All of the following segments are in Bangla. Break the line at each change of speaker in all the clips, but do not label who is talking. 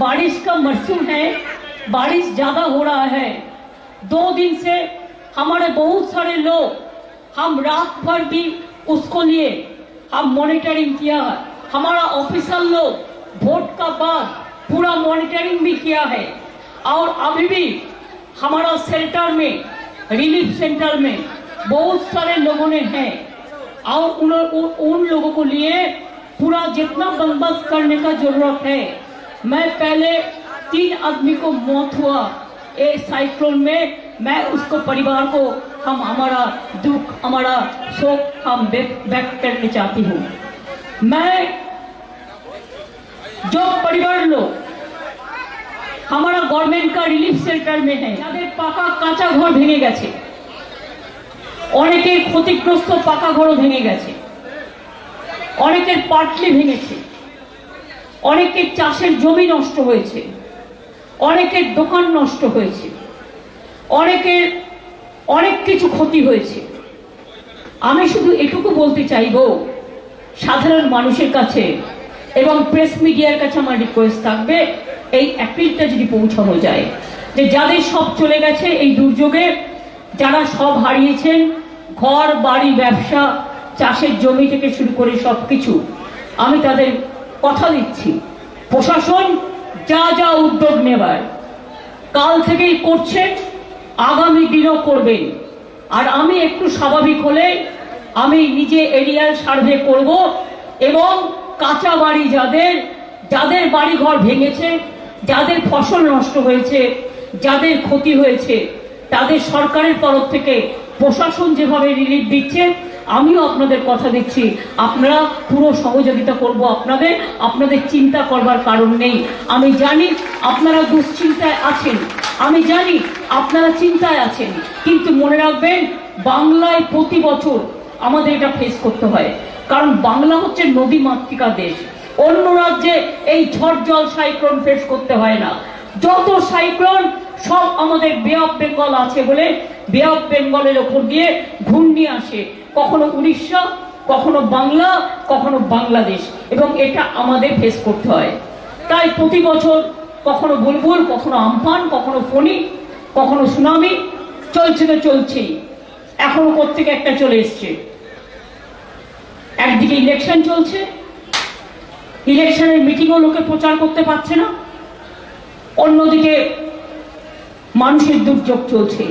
बारिश का मौसम है बारिश ज़्यादा हो रहा है। दो दिन से हमारे बहुत सारे लोग हम रात भर भी उसको लिए हम मॉनिटरिंग किया है। हमारा ऑफिसर लोग वोट का बाद पूरा मॉनिटरिंग भी किया है। और अभी भी हमारा सेंटर में रिलीफ सेंटर में बहुत सारे लोगों ने हैं। और उन, उन, लोगों को लिए पूरा जितना बंदोबस्त करने का ज़रूरत है। मैं पहले तीन आदमी को मौत हुआ ये साइक्लोन में मैं उसको परिवार को हम हमारा दुख हमारा शोक हम व्यक्त व्यक्त करने चाहती हूँ मैं जो परिवार लोग हमारा गवर्नमेंट का रिलीफ सेंटर में है যাদের পাকা কাঁচা ঘর ভেঙে গেছে অনেকের ক্ষতিগ্রস্ত পাকা ঘরও ভেঙে গেছে অনেকের পাটলি ভেঙেছে অনেকের চাষের জমি নষ্ট হয়েছে, অনেকের দোকান নষ্ট হয়েছে, অনেকের অনেক কিছু ক্ষতি হয়েছে। আমি শুধু এটুকু বলতে চাইব, সাধারণ মানুষের কাছে এবং প্রেস মিডিয়ার কাছে আমার রিকোয়েস্ট থাকবে, এই অ্যাপিলটা যদি পৌঁছানো যায়, যে যাদের সব চলে গেছে এই দুর্যোগে, যারা সব হারিয়েছেন, ঘর, বাড়ি, ব্যবসা, চাষের জমি থেকে শুরু করে সব কিছু আমি তাদের কথা দিচ্ছি। প্রশাসন যা যা উদ্যোগ নেবার, কাল থেকেই করছে, আগামী দিনও করবেন আর আমি একটু স্বাভাবিক হলে আমি নিজে এরিয়াল সার্ভে করব এবং কাঁচা বাড়ি যাদের যাদের বাড়ি ঘর ভেঙেছে, যাদের ফসল নষ্ট হয়েছে, যাদের ক্ষতি হয়েছে, তাদের সরকারের তরফ থেকে প্রশাসন যেভাবে রিলিফ দিচ্ছে, আমিও আপনাদের কথা দিচ্ছি। আপনারা পুরো সহযোগিতা করব আপনাদের আপনাদের চিন্তা করবার কারণ নেই। আমি জানি আপনারা দুশ্চিন্তায় আছেন। আমি জানি আপনারা চিন্তায় আছেন। কিন্তু মনে রাখবেন, বাংলায় প্রতি বছর আমাদের এটা ফেস করতে হয়। কারণ বাংলা হচ্ছে নদী মাতৃকা দেশ। অন্য রাজ্যে এই ঝড় জল সাইক্লোন ফেস করতে হয় না। যত সাইক্লোন সব আমাদের বে অফ বেঙ্গল আছে বলে বে অফ বেঙ্গলের ওপর দিয়ে ঘূর্ণি আসে। কখনো উড়িষ্যা, কখনো বাংলা, কখনো বাংলাদেশ। এবং এটা আমাদের ফেস করতে হয়। তাই প্রতি বছর কখনো বুলবুল, কখনো আমফান, কখনো ফণি, কখনো সুনামি, চলছে তো চলছেই। এখনও কোথেকে একটা চলে এসছে। একদিকে ইলেকশন চলছে। ইলেকশনের মিটিংও লোকে প্রচার করতে পারছে না। অন্যদিকে মানুষের দুর্যোগ চলছে।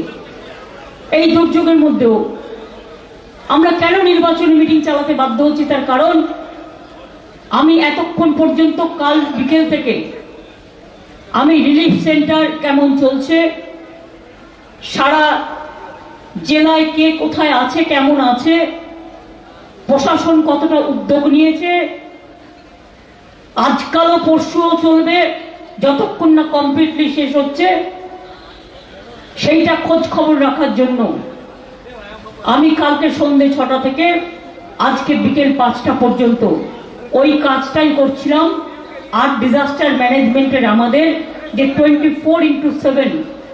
এই দুর্যোগের মধ্যেও আমরা কেন নির্বাচনী মিটিং চালাতে বাধ্য হচ্ছি তার কারণ, আমি এতক্ষণ পর্যন্ত কাল বিকেল থেকে আমি রিলিফ সেন্টার কেমন চলছে, সারা জেলায় কে কোথায় আছে, কেমন আছে, প্রশাসন কতটা উদ্যোগ নিয়েছে, আজকালও পরশুও চলবে, যতক্ষণ না কমপ্লিটলি শেষ হচ্ছে সেইটা খোঁজ খবর রাখার জন্য। আমি কালকে সন্ধে ছটা থেকে আজকে বিকেল পাঁচটা পর্যন্ত ওই কাজটাই করছিলাম। আর ডিজাস্টার ম্যানেজমেন্টের আমাদের যে টোয়েন্টি ফোর ইন্টু সেভেন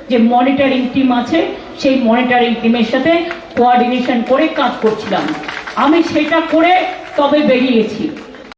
যে মনিটরিং টিম আছে, সেই মনিটরিং টিমের সাথে কোয়ার্ডিনেশন করে কাজ করছিলাম। আমি সেটা করে তবে বেরিয়েছি।